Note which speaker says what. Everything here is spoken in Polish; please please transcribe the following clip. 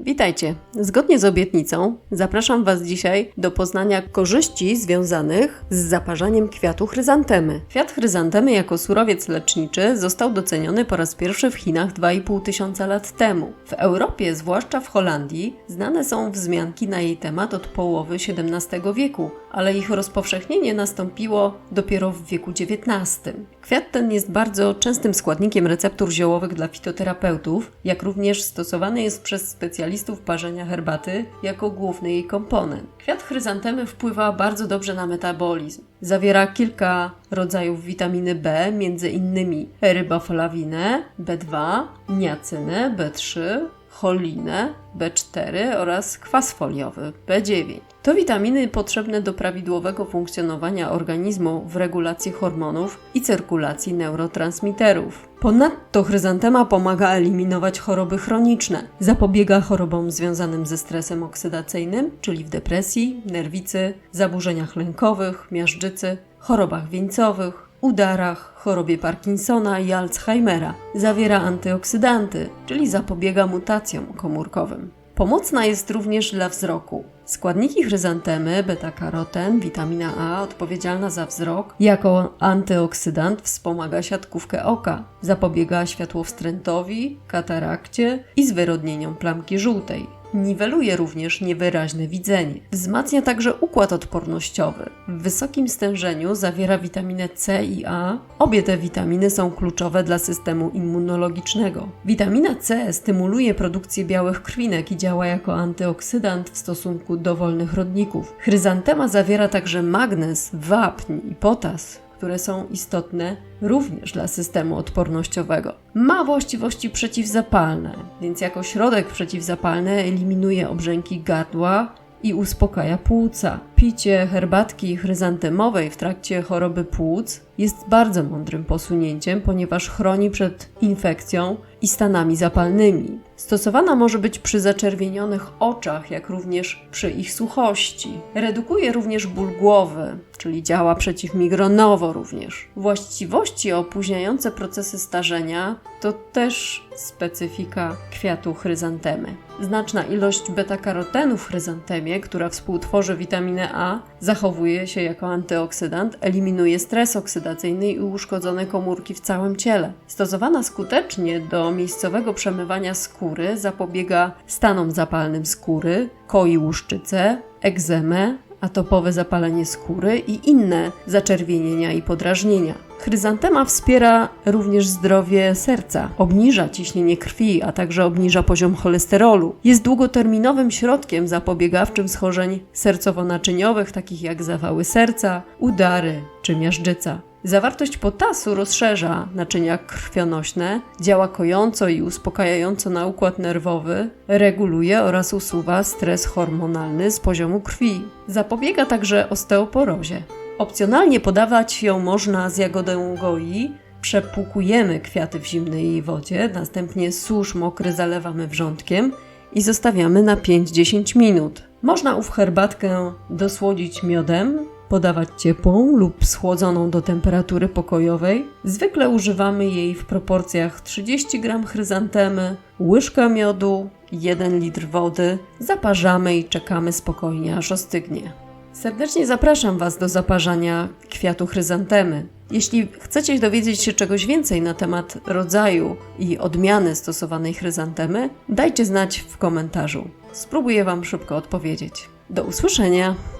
Speaker 1: Witajcie. Zgodnie z obietnicą zapraszam Was dzisiaj do poznania korzyści związanych z zaparzaniem kwiatu chryzantemy. Kwiat chryzantemy jako surowiec leczniczy został doceniony po raz pierwszy w Chinach 2,5 tysiąca lat temu. W Europie, zwłaszcza w Holandii, znane są wzmianki na jej temat od połowy XVII wieku, ale ich rozpowszechnienie nastąpiło dopiero w wieku XIX. Kwiat ten jest bardzo częstym składnikiem receptur ziołowych dla fitoterapeutów, jak również stosowany jest przez specjalistów parzenia herbaty jako główny jej komponent. Kwiat chryzantemy wpływa bardzo dobrze na metabolizm. Zawiera kilka rodzajów witaminy B, między innymi ryboflawinę, B2, niacynę, B3, cholinę, B4 oraz kwas foliowy, B9. To witaminy potrzebne do prawidłowego funkcjonowania organizmu w regulacji hormonów i cyrkulacji neurotransmiterów. Ponadto chryzantema pomaga eliminować choroby chroniczne, zapobiega chorobom związanym ze stresem oksydacyjnym, czyli w depresji, nerwicy, zaburzeniach lękowych, miażdżycy, chorobach wieńcowych, udarach, chorobie Parkinsona i Alzheimera. Zawiera antyoksydanty, czyli zapobiega mutacjom komórkowym. Pomocna jest również dla wzroku. Składniki chryzantemy, beta-karoten, witamina A odpowiedzialna za wzrok, jako antyoksydant wspomaga siatkówkę oka, zapobiega światłowstrętowi, katarakcie i zwyrodnieniom plamki żółtej. Niweluje również niewyraźne widzenie. Wzmacnia także układ odpornościowy. W wysokim stężeniu zawiera witaminę C i A. Obie te witaminy są kluczowe dla systemu immunologicznego. Witamina C stymuluje produkcję białych krwinek i działa jako antyoksydant w stosunku do wolnych rodników. Chryzantema zawiera także magnez, wapń i potas, które są istotne również dla systemu odpornościowego. Ma właściwości przeciwzapalne, więc jako środek przeciwzapalny eliminuje obrzęki gardła i uspokaja płuca. Picie herbatki chryzantemowej w trakcie choroby płuc jest bardzo mądrym posunięciem, ponieważ chroni przed infekcją i stanami zapalnymi. Stosowana może być przy zaczerwienionych oczach, jak również przy ich suchości. Redukuje również ból głowy, czyli działa przeciwmigronowo również. Właściwości opóźniające procesy starzenia to też specyfika kwiatu chryzantemy. Znaczna ilość beta-karotenu w chryzantemie, która współtworzy witaminę A, zachowuje się jako antyoksydant, eliminuje stres oksydacyjny i uszkodzone komórki w całym ciele. Stosowana skutecznie do miejscowego przemywania skóry zapobiega stanom zapalnym skóry, koi łuszczycę, egzemę, atopowe zapalenie skóry i inne zaczerwienienia i podrażnienia. Chryzantema wspiera również zdrowie serca, obniża ciśnienie krwi, a także obniża poziom cholesterolu. Jest długoterminowym środkiem zapobiegawczym schorzeń sercowo-naczyniowych, takich jak zawały serca, udary czy miażdżyca. Zawartość potasu rozszerza naczynia krwionośne, działa kojąco i uspokajająco na układ nerwowy, reguluje oraz usuwa stres hormonalny z poziomu krwi. Zapobiega także osteoporozie. Opcjonalnie podawać ją można z jagodą goi. Przepłukujemy kwiaty w zimnej wodzie, następnie susz mokry zalewamy wrzątkiem i zostawiamy na 5-10 minut. Można ów herbatkę dosłodzić miodem, podawać ciepłą lub schłodzoną do temperatury pokojowej. Zwykle używamy jej w proporcjach 30 g chryzantemy, łyżka miodu, 1 litr wody. Zaparzamy i czekamy spokojnie aż ostygnie. Serdecznie zapraszam Was do zaparzania kwiatu chryzantemy. Jeśli chcecie dowiedzieć się czegoś więcej na temat rodzaju i odmiany stosowanej chryzantemy, dajcie znać w komentarzu. Spróbuję Wam szybko odpowiedzieć. Do usłyszenia!